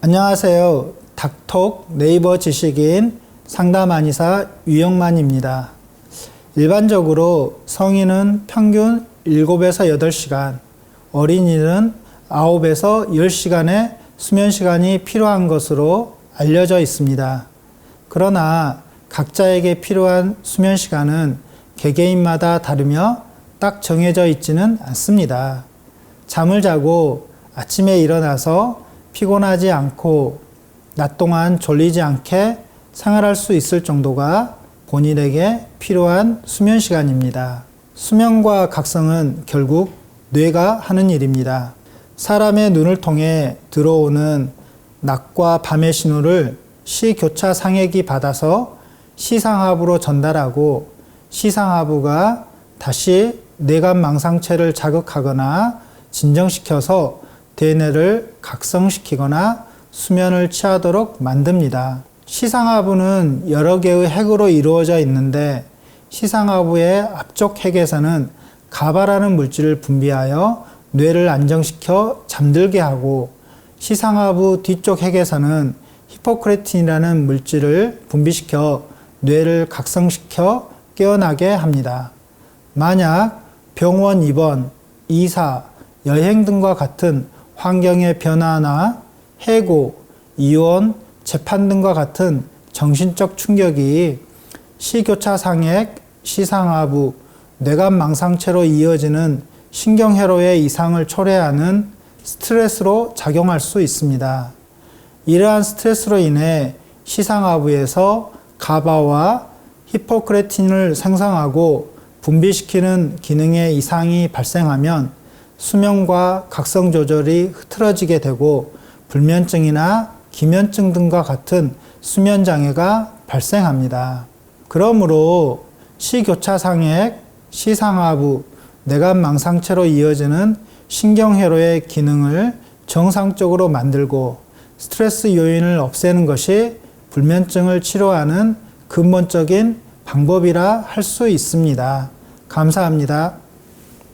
안녕하세요. 닥톡 네이버 지식인 상담 한의사 유영만입니다. 일반적으로 성인은 평균 7에서 8시간, 어린이는 9에서 10시간의 수면 시간이 필요한 것으로 알려져 있습니다. 그러나 각자에게 필요한 수면 시간은 개개인마다 다르며 딱 정해져 있지는 않습니다. 잠을 자고 아침에 일어나서 피곤하지 않고 낮 동안 졸리지 않게 생활할 수 있을 정도가 본인에게 필요한 수면 시간입니다. 수면과 각성은 결국 뇌가 하는 일입니다. 사람의 눈을 통해 들어오는 낮과 밤의 신호를 시교차 상액이 받아서 시상하부로 전달하고 시상하부가 다시 뇌간 망상체를 자극하거나 진정시켜서 대뇌를 각성시키거나 수면을 취하도록 만듭니다. 시상하부는 여러 개의 핵으로 이루어져 있는데 시상하부의 앞쪽 핵에서는 가바라는 물질을 분비하여 뇌를 안정시켜 잠들게 하고 시상하부 뒤쪽 핵에서는 히포크레틴이라는 물질을 분비시켜 뇌를 각성시켜 깨어나게 합니다. 만약 병원 입원, 이사, 여행 등과 같은 환경의 변화나 해고, 이혼, 재판 등과 같은 정신적 충격이 시교차 상액, 시상하부, 뇌간 망상체로 이어지는 신경회로의 이상을 초래하는 스트레스로 작용할 수 있습니다. 이러한 스트레스로 인해 시상하부에서 가바와 히포크레틴을 생성하고 분비시키는 기능의 이상이 발생하면 수면과 각성 조절이 흐트러지게 되고 불면증이나 기면증 등과 같은 수면 장애가 발생합니다. 그러므로 시교차 상액, 시상하부, 뇌간 망상체로 이어지는 신경회로의 기능을 정상적으로 만들고 스트레스 요인을 없애는 것이 불면증을 치료하는 근본적인 방법이라 할 수 있습니다. 감사합니다.